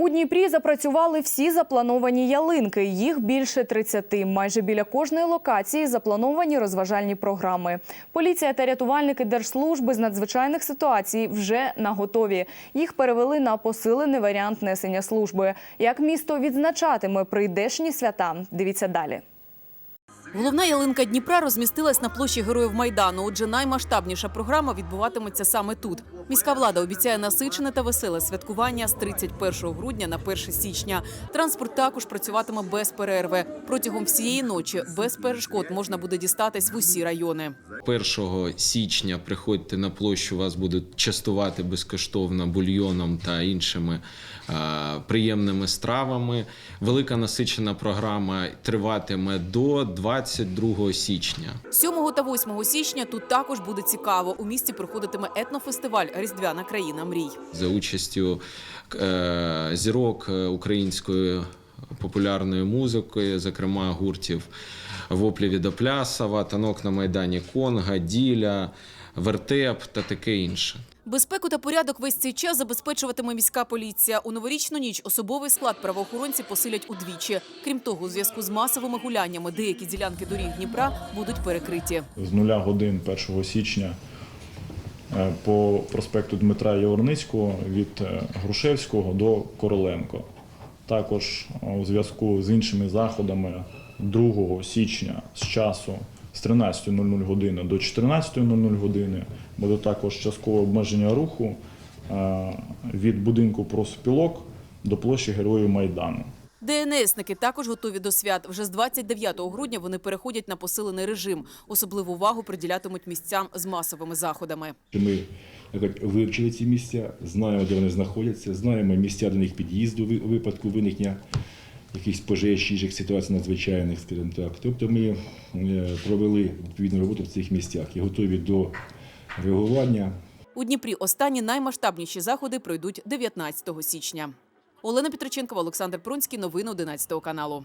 У Дніпрі запрацювали всі заплановані ялинки. Їх більше 30. Майже біля кожної локації заплановані розважальні програми. Поліція та рятувальники держслужби з надзвичайних ситуацій вже на готові. Їх перевели на посилений варіант несення служби. Як місто відзначатиме прийдешні свята? Дивіться далі. Головна ялинка Дніпра розмістилась на площі Героїв Майдану. Отже, наймасштабніша програма відбуватиметься саме тут. Міська влада обіцяє насичене та веселе святкування з 31 грудня на 1 січня. Транспорт також працюватиме без перерви. Протягом всієї ночі без перешкод можна буде дістатись в усі райони. 1 січня приходьте на площу, вас будуть частувати безкоштовно бульйоном та іншими е, приємними стравами. Велика насичена програма триватиме до 22 січня. 7 та 8 січня тут також буде цікаво. У місті проходитиме етнофестиваль Різдвяна країна мрій. за участю е, зірок е, української популярної музики, зокрема гуртів Воплі від Оплясова, танок на майдані Конга, Діля, Вертеп та таке інше. Безпеку та порядок весь цей час забезпечуватиме міська поліція. У новорічну ніч особовий склад правоохоронці посилять удвічі. Крім того, у зв'язку з масовими гуляннями деякі ділянки доріг Дніпра будуть перекриті. з нуля годин 1 січня е, по проспекту Дмитра Яворницького від е, Грушевського до Короленко. Також е, у зв'язку з іншими заходами 2 січня з часу з 13.00 години до 14.00 години буде також часткове обмеження руху е, від будинку проспілок до площі Героїв Майдану. ДНСники також готові до свят. Вже з 29 грудня вони переходять на посилений режим. Особливу увагу приділятимуть місцям з масовими заходами. Ми кажуть, вивчили ці місця, знаємо, де вони знаходяться, знаємо місця до них під'їзду ви- випадку виникнення якихось пожеж, інших ситуацій надзвичайних, скажімо так. Тобто ми е, провели відповідну роботу в цих місцях і готові до реагування. У Дніпрі останні наймасштабніші заходи пройдуть 19 січня. Олена Петриченкова, Олександр Прунський. Новини 11 каналу.